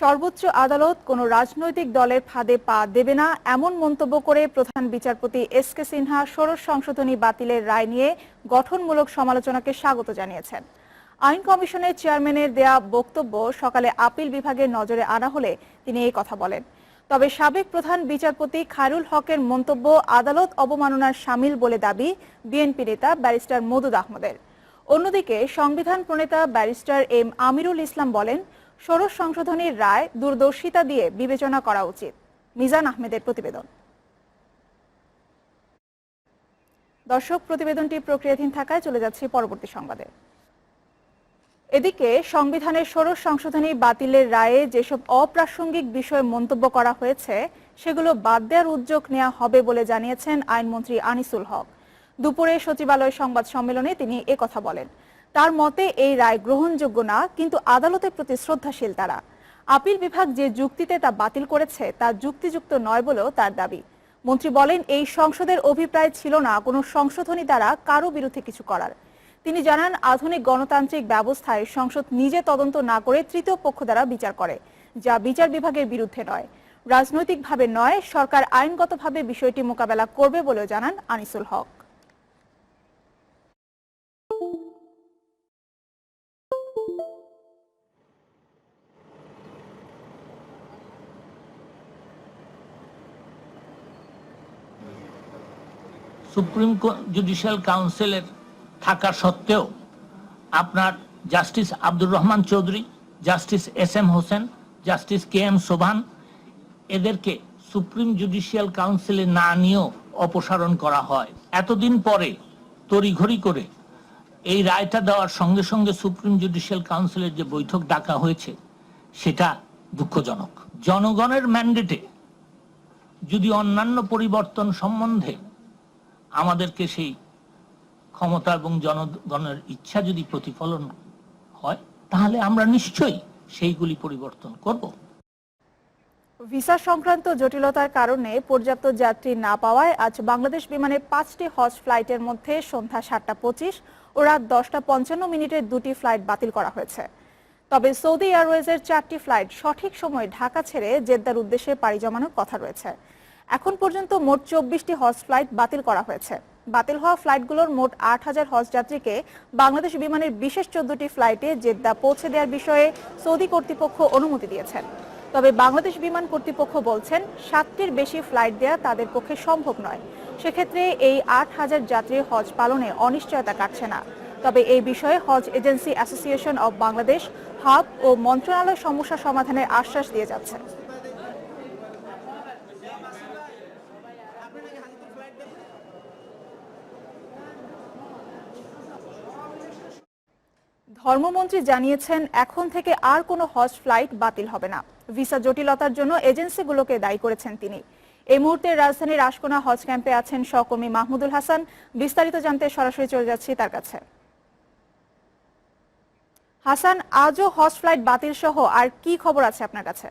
সর্বোচ্চ আদালত কোনো রাজনৈতিক দলের ফাঁদে পা দেবে না, এমন মন্তব্য করে প্রধান বিচারপতি এস কে সিনহা ষোড়শ সংশোধনী বাতিলের রায় নিয়ে গঠনমূলক সমালোচনাকে স্বাগত জানিয়েছেন। আইন কমিশনের চেয়ারম্যানের দেয়া বক্তব্য সকালে আপিল বিভাগের নজরে আনা হলে তিনি এই কথা বলেন। তবে সাবেক প্রধান বিচারপতি খায়রুল হকের মন্তব্য আদালত অবমাননার সামিল বলে দাবি বিএনপি নেতা ব্যারিস্টার মদুদ আহমদের। অন্যদিকে সংবিধান প্রণেতা ব্যারিস্টার এম আমিরুল ইসলাম বলেন ষোড়শ সংশোধনীর রায় দূরদর্শিতা দিয়ে বিবেচনা করা উচিত। মিজান আহমেদের প্রতিবেদন। দর্শক, প্রতিবেদনটি প্রক্রিয়াধীন থাকায় চলে যাচ্ছি পরবর্তী সংবাদে। এদিকে সংবিধানের ষোড়শ সংশোধনী বাতিলের রায়ে যেসব অপ্রাসঙ্গিক বিষয়ে মন্তব্য করা হয়েছে, সেগুলো বাদ দেওয়ার উদ্যোগ নেওয়া হবে বলে জানিয়েছেন আইনমন্ত্রী আনিসুল হক। দুপুরে সচিবালয় সংবাদ সম্মেলনে তিনি কথা বলেন। তার মতে এই রায় গ্রহণযোগ্য না, কিন্তু আদালতের প্রতি শ্রদ্ধাশীল তারা। আপিল বিভাগ যে যুক্তিতে তা বাতিল করেছে, তা যুক্তিযুক্ত নয় বলেও তার দাবি। মন্ত্রী বলেন, এই সংসদের অভিপ্রায় ছিল না, কোনো সংশোধনী দ্বারা কারও বিরুদ্ধে কিছু করার। তিনি জানান, আধুনিক গণতান্ত্রিক ব্যবস্থায় সংসদ নিজে তদন্ত না করে তৃতীয় পক্ষ দ্বারা বিচার করে, যা বিচার বিভাগের বিরুদ্ধে নয়। রাজনৈতিকভাবে নয়, সরকার আইনগতভাবে বিষয়টি মোকাবেলা করবে বলেও জানান আনিসুল হক। সুপ্রিম জুডিশিয়াল কাউন্সিলের থাকা সত্ত্বেও আপনার justice Abdur Rahman Chowdhury justice S M Hossain justice K M Sobhan এদেরকে সুপ্রিম জুডিশিয়াল কাউন্সিলে না নিয়েও অপসারণ করা হয়। এতদিন পরে তড়িঘড়ি করে এই রায়টা দেওয়ার সঙ্গে সঙ্গে সুপ্রিম জুডিশিয়াল কাউন্সিলের যে বৈঠক ডাকা হয়েছে, সেটা দুঃখজনক। জনগণের ম্যান্ডেটে যদি অন্যান্য পরিবর্তন সম্বন্ধে আমাদেরকে সেই ক্ষমতা এবং জনগণের ইচ্ছা যদি প্রতিফলন হয়, তাহলে আমরা নিশ্চয়ই সেইগুলি পরিবর্তন করব। ভিসা সংক্রান্ত জটিলতার কারণে পর্যাপ্ত যাত্রী না পাওয়ায় আজ বাংলাদেশ বিমানে পাঁচটি হজ ফ্লাইটের মধ্যে সন্ধ্যা সাতটা পঁচিশ ও রাত দশটা পঞ্চান্ন মিনিটের দুটি ফ্লাইট বাতিল করা হয়েছে। তবে সৌদি এয়ারওয়েজের চারটি ফ্লাইট সঠিক সময় ঢাকা ছেড়ে জেদ্দার উদ্দেশ্যে পাড়ি জমানোর কথা রয়েছে। এখন পর্যন্ত মোট চব্বিশটি হজ ফ্লাইট বাতিল করা হয়েছে। বাতিল হওয়া ফ্লাইটগুলোর মোট আট হাজার হজ যাত্রীকে বাংলাদেশ বিমানের বিশেষ চোদ্দটি ফ্লাইটে জেদ্দা পৌঁছে দেওয়ার বিষয়ে সৌদি কর্তৃপক্ষ অনুমতি দিয়েছেন। তবে বাংলাদেশ বিমান কর্তৃপক্ষ বলছেন, সাতটির বেশি ফ্লাইট দেওয়া তাদের পক্ষে সম্ভব নয়। সেক্ষেত্রে এই আট হাজার যাত্রীর হজ পালনে অনিশ্চয়তা কাটছে না। তবে এই বিষয়ে হজ agency association of Bangladesh, hub ও মন্ত্রণালয় সমস্যা সমাধানের আশ্বাস দিয়ে যাচ্ছে। ধর্মমন্ত্রী জানিয়েছেন, এখন থেকে আর কোনো হজ ফ্লাইট বাতিল হবে না। ভিসা জটিলতার জন্য এজেন্সিগুলোকে দায়ী করেছেন তিনি। এই মুহূর্তে রাজধানীর আশকোনা হজ ক্যাম্পে আছেন সহকর্মী মাহমুদুল হাসান। বিস্তারিত জানতে সরাসরি চলে যাচ্ছি তার কাছে। হাসান, আজও হজ ফ্লাইট বাতিল সহ আর কি খবর আছে আপনার কাছে?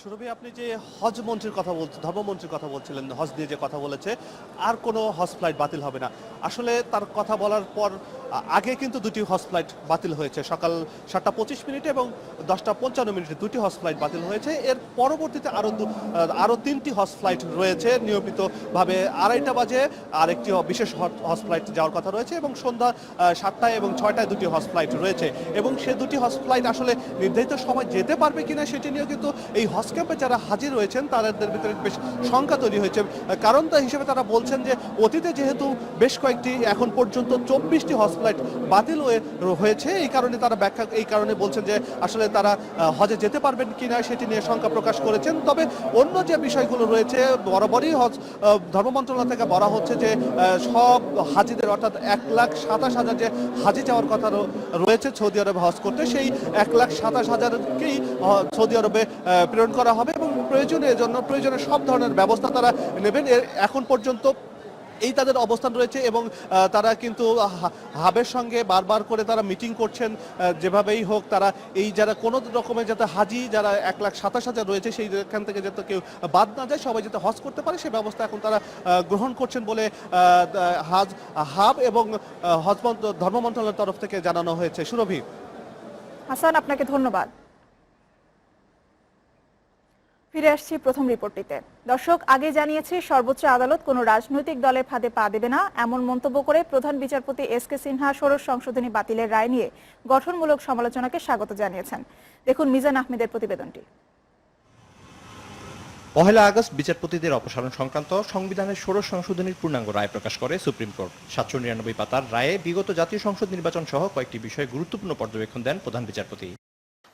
সুরভি, আপনি যে হজ মন্ত্রীর কথা বলছেন ধর্মমন্ত্রীর কথা বলছিলেন, হজ নিয়ে যে কথা বলেছে, আর কোনো হজ ফ্লাইট বাতিল হবে না। আসলে তার কথা বলার পর আগে কিন্তু দুটি হজ ফ্লাইট বাতিল হয়েছে। সকাল সাতটা পঁচিশ মিনিটে এবং দশটা পঞ্চান্ন মিনিটে দুটি হজ ফ্লাইট বাতিল হয়েছে। এর পরবর্তীতে আরও আরও তিনটি হজ ফ্লাইট রয়েছে নিয়মিতভাবে। আড়াইটা বাজে, আরেকটি বিশেষ হজ ফ্লাইট যাওয়ার কথা রয়েছে এবং সন্ধ্যা সাতটায় এবং ছয়টায় দুটি হজ ফ্লাইট রয়েছে। এবং সে দুটি হজ ফ্লাইট আসলে নির্ধারিত সময় যেতে পারবে কিনা সেটি নিয়েও কিন্তু এই হজ ক্যাম্পে যারা হাজির রয়েছেন, তাদের ভিতরে বেশ শঙ্কা তৈরি হয়েছে। কারণ হিসেবে তারা বলছেন যে, অতীতে যেহেতু বেশ কয়েকটি, এখন পর্যন্ত চব্বিশটি হজ ফ্লাইট বাতিল হয়েছে এই কারণে তারা ব্যাখ্যা, এই কারণে বলছেন যে, আসলে তারা হজে যেতে পারবেন কিনা সেটি নিয়ে শঙ্কা প্রকাশ করেছেন। তবে অন্য যে বিষয়গুলো রয়েছে, বরাবরই হজ ধর্ম মন্ত্রণালয় থেকে বলা হচ্ছে যে সব হাজিদের, অর্থাৎ এক লাখ সাতাশ হাজার যে হাজি যাওয়ার কথা রয়েছে সৌদি আরবে হজ করতে, সেই এক লাখ সাতাশ হাজারকেই সৌদি আরবে প্রেরণ করা হবে এবং প্রয়োজনের জন্য প্রয়োজনের সব ধরনের ব্যবস্থা তারা নেবেন। এখন পর্যন্ত এই তাদের অবস্থান রয়েছে এবং তারা কিন্তু হাবের সঙ্গে বারবার করে তারা মিটিং করছেন যেভাবেই হোক তারা এই যারা কোনো রকমের যাতে হাজি যারা এক লাখ সাতাশ হাজার রয়েছে সেই এখান থেকে যাতে কেউ বাদ না যায়, সবাই যাতে হজ করতে পারে সেই ব্যবস্থা এখন তারা গ্রহণ করছেন বলে হাজ, হাব এবং হজ ধর্ম মন্ত্রণালয়ের তরফ থেকে জানানো হয়েছে। সুরভি। হাসান, আপনাকে ধন্যবাদ। ফিরে আসছি প্রথম রিপোর্টটিতে। দর্শক, আগে জানিয়েছি, সর্বোচ্চ আদালত কোনো রাজনৈতিক দলের ফাঁদে পা দেবে না, এমন মন্তব্য করে প্রধান বিচারপতি এস কে সিনহা ষোড়শ সংশোধনী বাতিলের রায় নিয়ে গঠনমূলক সমালোচনাকে স্বাগত জানিয়েছেন। দেখুন মিজান আহমেদের প্রতিবেদনটি। পহেলা আগস্ট বিচারপতিদের অপসারণ সংক্রান্ত সংবিধানের ষোড়শ সংশোধনীর পূর্ণাঙ্গ রায় প্রকাশ করে সুপ্রিম কোর্ট। সাতশো নিরানব্বই পাতার রায়ে বিগত জাতীয় সংসদ নির্বাচন সহ কয়েকটি বিষয়ে গুরুত্বপূর্ণ পর্যবেক্ষণ দেন প্রধান বিচারপতি।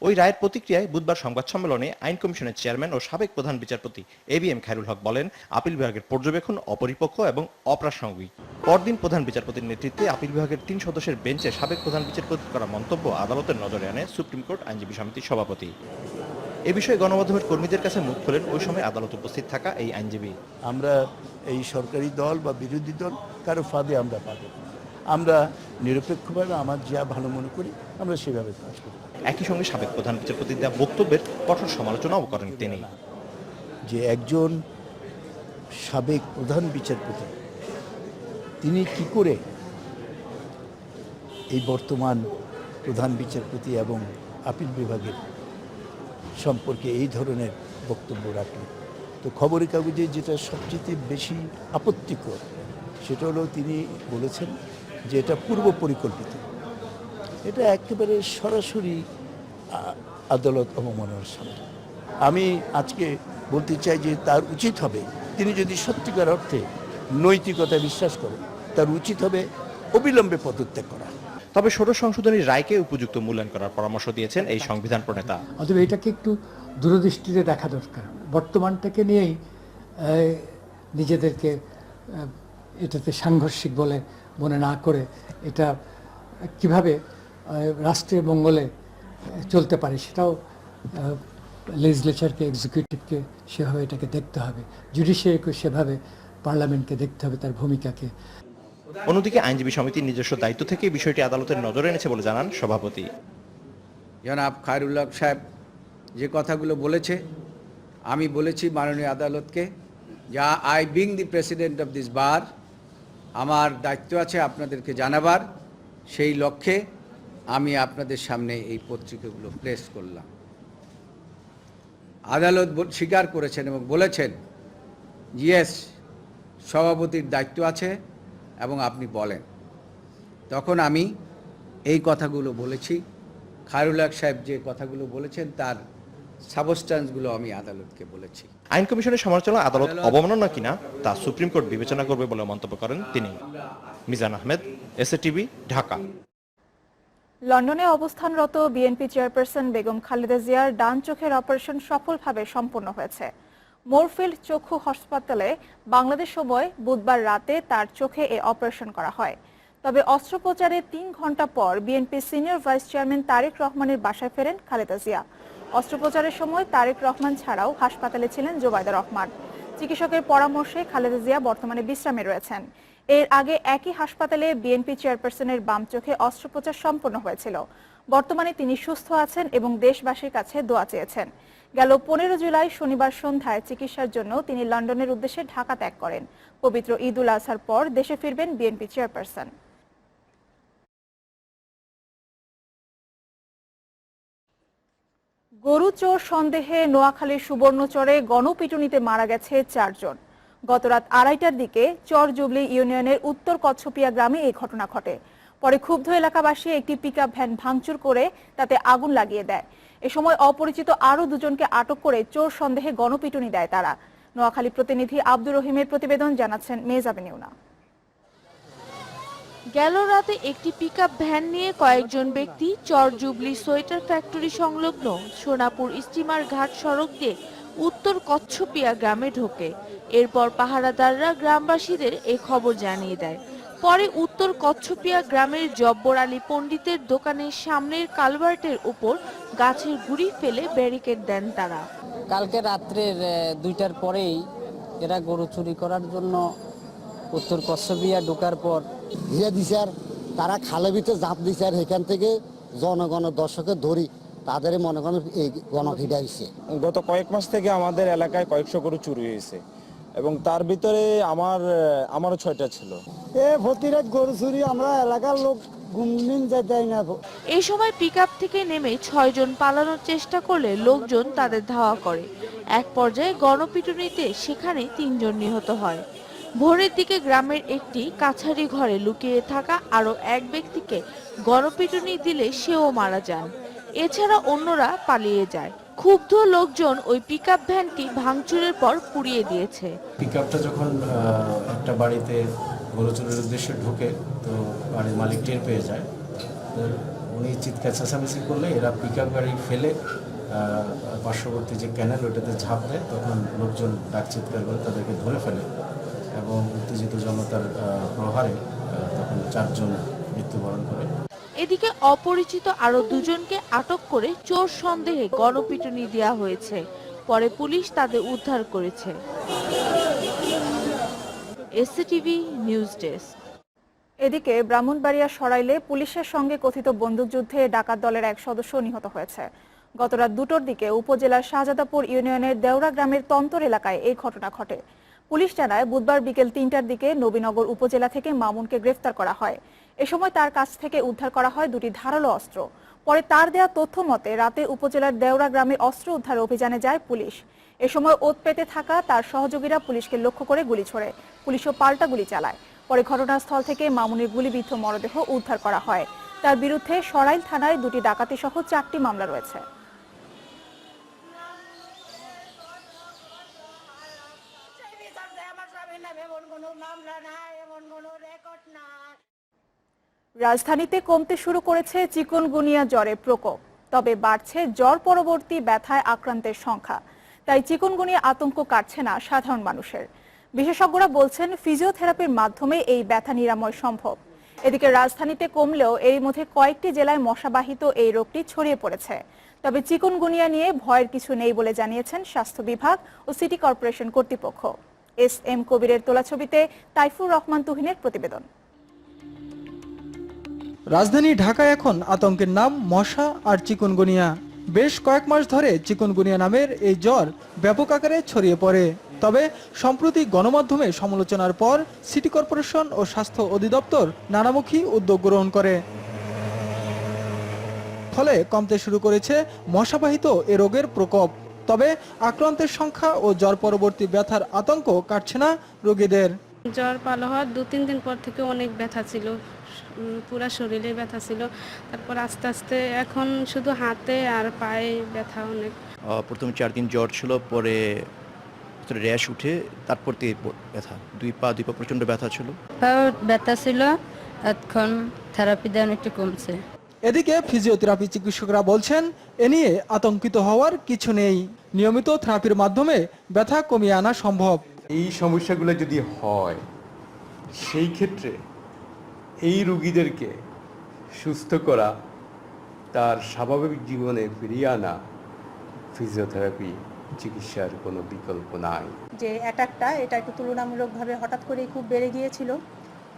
ওই রায়ের প্রতিক্রিয়ায় বুধবার সংবাদ সম্মেলনে আইন কমিশনের চেয়ারম্যান ও সাবেক প্রধান বিচারপতি A B M Khairul Haque বলেন, আপিল বিভাগের পর্যবেক্ষণ অপরিপক্ক এবং অপ্রাসঙ্গিক। পরদিন প্রধান বিচারপতির নেতৃত্বে আপিল বিভাগের তিন সদস্যের বেঞ্চে সাবেক প্রধান বিচারপতি করা মন্তব্য আদালতের নজরে আনে সুপ্রিম কোর্ট আইনজীবী সমিতির সভাপতি। এ বিষয়ে গণমাধ্যমের কর্মীদের কাছে মুখ খোলেন ওই সময় আদালত উপস্থিত থাকা এই আইনজীবী। আমরা এই সরকারি দল বা বিরোধী দল কারও ফাঁদে আমরা পাবো আমরা নিরপেক্ষভাবে আমার যা ভালো মনে করি, আমরা সেভাবে কাজ করি একই সঙ্গে সাবেক প্রধান বিচারপতি দেওয়া বক্তব্যের কঠোর সমালোচনাও করেন তিনি। যে একজন সাবেক প্রধান বিচারপতি, তিনি কি করে এই বর্তমান প্রধান বিচারপতি এবং আপিল বিভাগের সম্পর্কে এই ধরনের বক্তব্য রাখলেন? তো খবরের কাগজে যেটা সবচেয়ে বেশি আপত্তিকর, সেটা হলো তিনি বলেছেন যে এটা পূর্ব পরিকল্পিত এটা একেবারে সরাসরি আদালত অবমাননার সামনে। আমি আজকে বলতে চাই যে তার উচিত হবে তিনি যদি সত্যিকার অর্থে নৈতিকতা বিশ্বাস করেন তার উচিত হবে অবিলম্বে পদত্যাগ করা। তবে ষোড়শ সংশোধনীর রায়কে উপযুক্ত মূল্যায়ন করার পরামর্শ দিয়েছেন এই সংবিধান প্রণেতা। অতএব এটাকে একটু দূরদৃষ্টিতে দেখা দরকার। বর্তমানটাকে নিয়েই নিজেদেরকে এটাতে সাংঘর্ষিক বলে মনে না করে এটা কীভাবে আহ, রাষ্ট্রের মঙ্গলে চলতে পারে। সেটাও লেজিসলেচারকে এক্সিকিউটিভকে সেভাবে এটাকে দেখতে হবে। জুডিশিয়ারিকে সেভাবে পার্লামেন্টকে দেখতে হবে তার ভূমিকাকে। অন্যদিকে আইনজীবী সমিতির নিজস্ব দায়িত্ব থেকে বিষয়টি আদালতের নজরে এনেছে বলে জানান সভাপতি। জনাব খায়রুল্লাহ সাহেব যে কথাগুলো বলেছে আমি বলেছি মাননীয় আদালতকে যা I being the president of this bar আমার দায়িত্ব আছে আপনাদেরকে জানাবার। সেই লক্ষ্যে আমি আপনাদের সামনে এই পত্রিকাগুলো প্রেস করলাম। আদালত স্বীকার করেছেন এবং বলেছেন ইয়েস সভাপতির দায়িত্ব আছে এবং আপনি বলেন। তখন আমি এই কথাগুলো বলেছি। খায়রুল হক সাহেব যে কথাগুলো বলেছেন তার সাবস্টান্সগুলো আমি আদালতকে বলেছি। আইন কমিশনের সমালোচনা আদালত অবমাননা কিনা তা সুপ্রিম কোর্ট বিবেচনা করবে বলে মন্তব্য করেন তিনি। Mizan Ahmed S TV Dhaka. লন্ডনে অবস্থানরত বিএনপি চেয়ারপারসন বেগম খালেদা জিয়ার ডান চোখের অপারেশন সফলভাবে সম্পন্ন হয়েছে। মোরফিল্ড চক্ষু হাসপাতালে বাংলাদেশ সময় বুধবার রাতে তার চোখে এ অপারেশন করা হয়। তবে অস্ত্রোপচারের তিন ঘণ্টা পর BNP senior vice chairman Tarique রহমানের বাসায় ফেরেন খালেদা জিয়া। অস্ত্রোপচারের সময় তারেক রহমান ছাড়াও হাসপাতালে ছিলেন জোবায়দা রহমান। চিকিৎসকের পরামর্শে খালেদা জিয়া বর্তমানে বিশ্রামে রয়েছেন। এর আগে একই হাসপাতালে বিএনপি চেয়ারপারসনের বাম চোখে অস্ত্রোপচার সম্পন্ন হয়েছিল। বর্তমানে তিনি সুস্থ আছেন এবং দেশবাসীর কাছে দোয়া চেয়েছেন। গেল পনেরো জুলাই শনিবার সন্ধ্যায় চিকিৎসার জন্য তিনি লন্ডনের উদ্দেশ্যে ঢাকা ত্যাগ করেন। পবিত্র ঈদ উল আজহার পর দেশে ফিরবেন বিএনপি চেয়ারপারসন। গরু চোর সন্দেহে নোয়াখালীর সুবর্ণচরে গণপিটুনিতে মারা গেছে চারজন। গতরাত আড়াইটার দিকে চর জুবলি ইউনিয়নের উত্তর কচ্ছপিয়া গ্রামে এই ঘটনা ঘটে। পরে ক্ষুব্ধ এলাকাবাসী একটি পিকআপ ভ্যান ভাঙচুর করে তাতে আগুন লাগিয়ে দেয়। এ সময় অপরিচিত আরও দুজনকে আটক করে চোর সন্দেহে গণপিটুনি দেয় তারা। নোয়াখালী প্রতিনিধি আব্দুর রহিমের প্রতিবেদন জানাচ্ছেন মেজাবিনিউনা গেল রাতে একটি পিকআপ ভ্যান নিয়ে কয়েকজন ব্যক্তি চর জুবলি সোয়েটার ফ্যাক্টরি সংলগ্ন সোনাপুর স্টিমার ঘাট সড়ক দিয়ে উত্তর কচ্ছপিয়া গ্রামে ঢোকে। এরপর পাহারাদাররা গ্রামবাসীদের এ খবর জানিয়ে দেয়। পরে উত্তর কচ্ছপিয়া গ্রামের জব্বর আলী পণ্ডিতের দোকানের সামনের কালভার্টের উপর গাছের গুড়ি ফেলে ব্যারিকেড দেন তারা। কালকে রাত্রের দুইটার পরেই এরা গরু চুরি করার জন্য উত্তর কচ্ছপিয়া ঢোকার পর ঘিরে দিছে আর তারা খালে ভিতরে জাপ দিছে আর এখান থেকে জনগণ দর্শকে ধরি তাদের মনে করেন এই গণফিডা হয়েছে গত কয়েক মাস থেকে আমাদের এলাকায় কয়েকশো গরু চুরি হয়েছে এবং তার ভিতরে আমার আমারও ছয়টা ছিল। এ প্রতিরাত গরু চুরি আমরা এলাকার লোক এই সময় পিকআপ থেকে নেমে ছয়জন পালানোর চেষ্টা করলে লোকজন তাদের ধাওয়া করে। এক পর্যায়ে গণপিটুনিতে সেখানে তিনজন নিহত হয়। ভোরের দিকে গ্রামের একটি কাছারি ঘরে লুকিয়ে থাকা আরও এক ব্যক্তিকে গণপিটুনি দিলে সেও মারা যান। এছাড়া অন্যরা পালিয়ে যায়। ক্ষুব্ধ লোকজন ওই পিকআপ ভ্যানটি ভাঙচুরের পর পুড়িয়ে দিয়েছে। পিকআপটা যখন একটা বাড়িতে গরু চুরির উদ্দেশ্যে ঢুকে, তো বাড়ির মালিক টের পেয়ে যায়। উনি চিৎকার চেঁচামেচি করলে এরা পিকআপ গাড়ি ফেলে পার্শ্ববর্তী যে ক্যানেল ওটাতে ঝাঁপ দেয়, তখন লোকজন ডাক চিৎকার করে তাদেরকে ধরে ফেলে এবং উত্তেজিত জনতার প্রহারে তখন চারজন মৃত্যুবরণ করে। এদিকে অপরিচিত আরও দুজনকে আটক করে চোর সন্দেহে গণপিটুনি দেওয়া হয়েছে। পরে পুলিশ তাদের উদ্ধার করেছে। নিউজ এদিকে ব্রাহ্মণবাড়িয়া সরাইলে পুলিশের সঙ্গে কথিত বন্দুকযুদ্ধে ডাকাত দলের এক সদস্য নিহত হয়েছে। গতরাত দুটোর দিকে উপজেলার শাহজাদাপুর ইউনিয়নের দেওরা গ্রামের তন্তর এলাকায় এই ঘটনা ঘটে। পুলিশ জানায়, বুধবার বিকেল তিনটার দিকে নবীনগর উপজেলা থেকে মামুনকে গ্রেফতার করা হয়। এ সময় তার কাছ থেকে উদ্ধার করা হয় দুটি ধারালো অস্ত্র। পরে তার দেয়া তথ্য মতে রাতে উপজেলার দেওরা গ্রামে অস্ত্র উদ্ধার অভিযানে যায় পুলিশ। এ সময় ওত পেতে থাকা তার সহযোগীরা পুলিশকে লক্ষ্য করে গুলি ছোড়ে। পুলিশও পাল্টা গুলি চালায়। পরে ঘটনাস্থল থেকে মামুনের গুলিবিদ্ধ মরদেহ উদ্ধার করা হয়। তার বিরুদ্ধে সরাইল থানায় দুটি ডাকাতি সহ চারটি মামলা রয়েছে। রাজধানীতে কমতে শুরু করেছে চিকুনগুনিয়া জ্বরের প্রকোপ, তবে বাড়ছে জ্বর পরবর্তী ব্যথায় আক্রান্তের সংখ্যা। তাই চিকুনগুনিয়া আতঙ্ক কাটছে না সাধারণ মানুষের। বিশেষজ্ঞরা বলছেন, ফিজিওথেরাপির মাধ্যমে এই ব্যথা নিরাময় সম্ভব। এদিকে রাজধানীতে কমলেও এর মধ্যে কয়েকটি জেলায় মশাবাহিত এই রোগটি ছড়িয়ে পড়েছে। তবে চিকুনগুনিয়া নিয়ে ভয়ের কিছু নেই বলে জানিয়েছেন স্বাস্থ্য বিভাগ ও সিটি কর্পোরেশন কর্তৃপক্ষ। এস এম কবিরের তোলা ছবিতে তাইফুর রহমান তুহিনের প্রতিবেদন। রাজধানী ঢাকায় এখন আতঙ্কের নাম মশা আর চিকুনগুনিয়া। বেশ কয়েক মাস ধরে চিকুনগুনিয়া নামের এই জ্বর ব্যাপক আকারে ছড়িয়ে পড়ে। তবে সম্প্রতি গণমাধ্যমে সমালোচনার পর সিটি কর্পোরেশন ও স্বাস্থ্য অধিদপ্তর নানামুখী উদ্যোগ গ্রহণ করে। ফলে কমতে শুরু করেছে মশাবাহিত এ রোগের প্রকোপ। তবে আক্রান্তের সংখ্যা ও জ্বর পরবর্তী ব্যথার আতঙ্ক কাটছে না রোগীদের। জ্বর ভালো হওয়ার দু তিন দিন পর থেকে অনেক ব্যথা ছিল। পুরা শরীরে ব্যথা ছিল। তারপর আস্তে আস্তে এখন শুধু হাতে আর পায়ে ব্যথা অনেক। প্রথম চার দিন জ্বর ছিল পরে র্যাশ উঠে তারপর থেকে ব্যথা। দুই পা দুই পা প্রচণ্ড ব্যথা ছিল। ব্যথা ছিল এখন থেরাপি দেন একটু কমছে। এদিকে ফিজিওথেরাপি চিকিৎসকরা বলছেন এ নিয়ে আতঙ্কিত হওয়ার কিছু নেই। নিয়মিত থেরাপির মাধ্যমে ব্যথা কমিয়ে আনা সম্ভব। এই সমস্যাগুলো যদি হয় সেই ক্ষেত্রে এই রুগীদেরকে সুস্থ করা, তার স্বাভাবিক জীবনে ফিরিয়ে আনা ফিজিওথেরাপি চিকিৎসার কোনো বিকল্প নাই। যে অ্যাটাকটা এটা একটু তুলনামূলকভাবে হঠাৎ করেই খুব বেড়ে গিয়েছিল।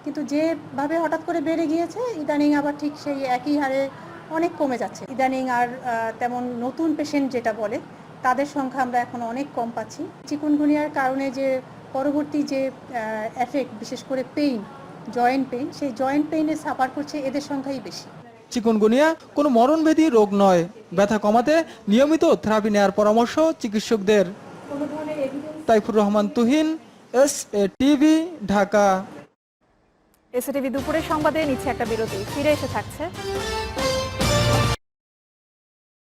কিন্তু যেভাবে হঠাৎ করে বেড়ে গিয়েছে, ইদানিং আবার ঠিক সেই একই হারে অনেক কমে যাচ্ছে। ইদানিং আর তেমন নতুন পেশেন্ট যেটা বলে, তাদের সংখ্যা আমরা এখন অনেক কম পাচ্ছি। চিকুনগুনিয়ার কারণে যে পরবর্তী যে এফেক্ট বিশেষ করে পেইন জয়েন্ট পেইন সেই জয়েন্ট পেইনে সাফার করছে এদের সংখ্যাই বেশি। চিকুনগুনিয়া কোনো মরণভেদী রোগ নয়। ব্যথা কমাতে নিয়মিত থেরাপি নেওয়ার পরামর্শ চিকিৎসকদের। Taifur Rahman Tuhin S A TV Dhaka. SATV দুপুরের সংবাদে নিচ্ছে একটা বিরতি। ফিরে এসে থাকছে